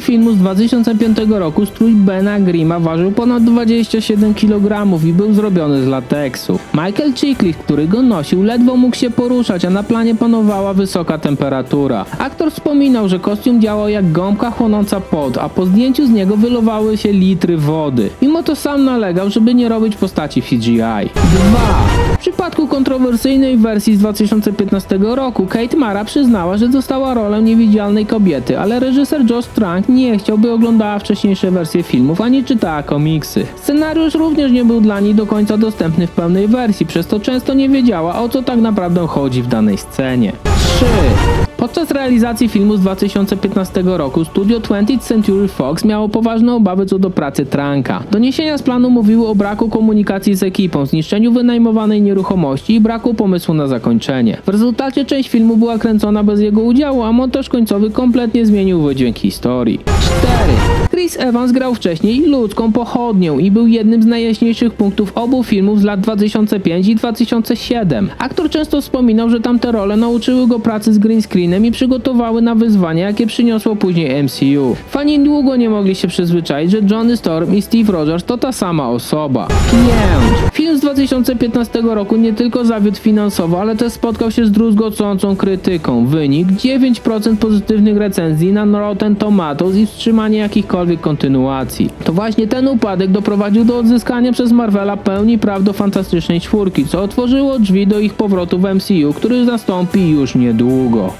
filmu z 2005 roku strój Bena Grima ważył ponad 27 kg i był zrobiony z lateksu. Michael Chiklis, który go nosił, ledwo mógł się poruszać, a na planie panowała wysoka temperatura. Aktor wspominał, że kostium działał jak gąbka chłonąca pot, a po zdjęciu z niego wylowały się litry wody. Mimo to sam nalegał, żeby nie robić postaci CGI. 2. W przypadku kontrowersyjnej wersji z 2015 roku Kate Mara przyznała, że dostała rolę niewidzialnej kobiety, ale reżyser Josh Trank nie chciał, by oglądała wcześniejsze wersje filmów ani czytała komiksy. Scenariusz również nie był dla niej do końca dostępny w pełnej wersji, przez to często nie wiedziała o co tak naprawdę chodzi w danej scenie. 3. Podczas realizacji filmu z 2015 roku studio 20th Century Fox miało poważne obawy co do pracy Tranka. Doniesienia z planu mówiły o braku komunikacji z ekipą, zniszczeniu wynajmowanej nieruchomości i braku pomysłu na zakończenie. W rezultacie część filmu była kręcona bez jego udziału, a montaż końcowy kompletnie zmienił wydźwięk historii. 4. Chris Evans grał wcześniej ludzką pochodnię i był jednym z najjaśniejszych punktów obu filmów z lat 2005 i 2007. Aktor często wspominał, że tamte role nauczyły go pracy z green screenem i przygotowały na wyzwania, jakie przyniosło później MCU. Fani długo nie mogli się przyzwyczaić, że Johnny Storm i Steve Rogers to ta sama osoba. 5. Film z 2015 roku nie tylko zawiódł finansowo, ale też spotkał się z druzgocącą krytyką. Wynik 9% pozytywnych recenzji na Rotten Tomatoes i wstrzymanie jakichkolwiek kontynuacji. To właśnie ten upadek doprowadził do odzyskania przez Marvela pełni praw do Fantastycznej Czwórki, co otworzyło drzwi do ich powrotu w MCU, który zastąpi już niedługo.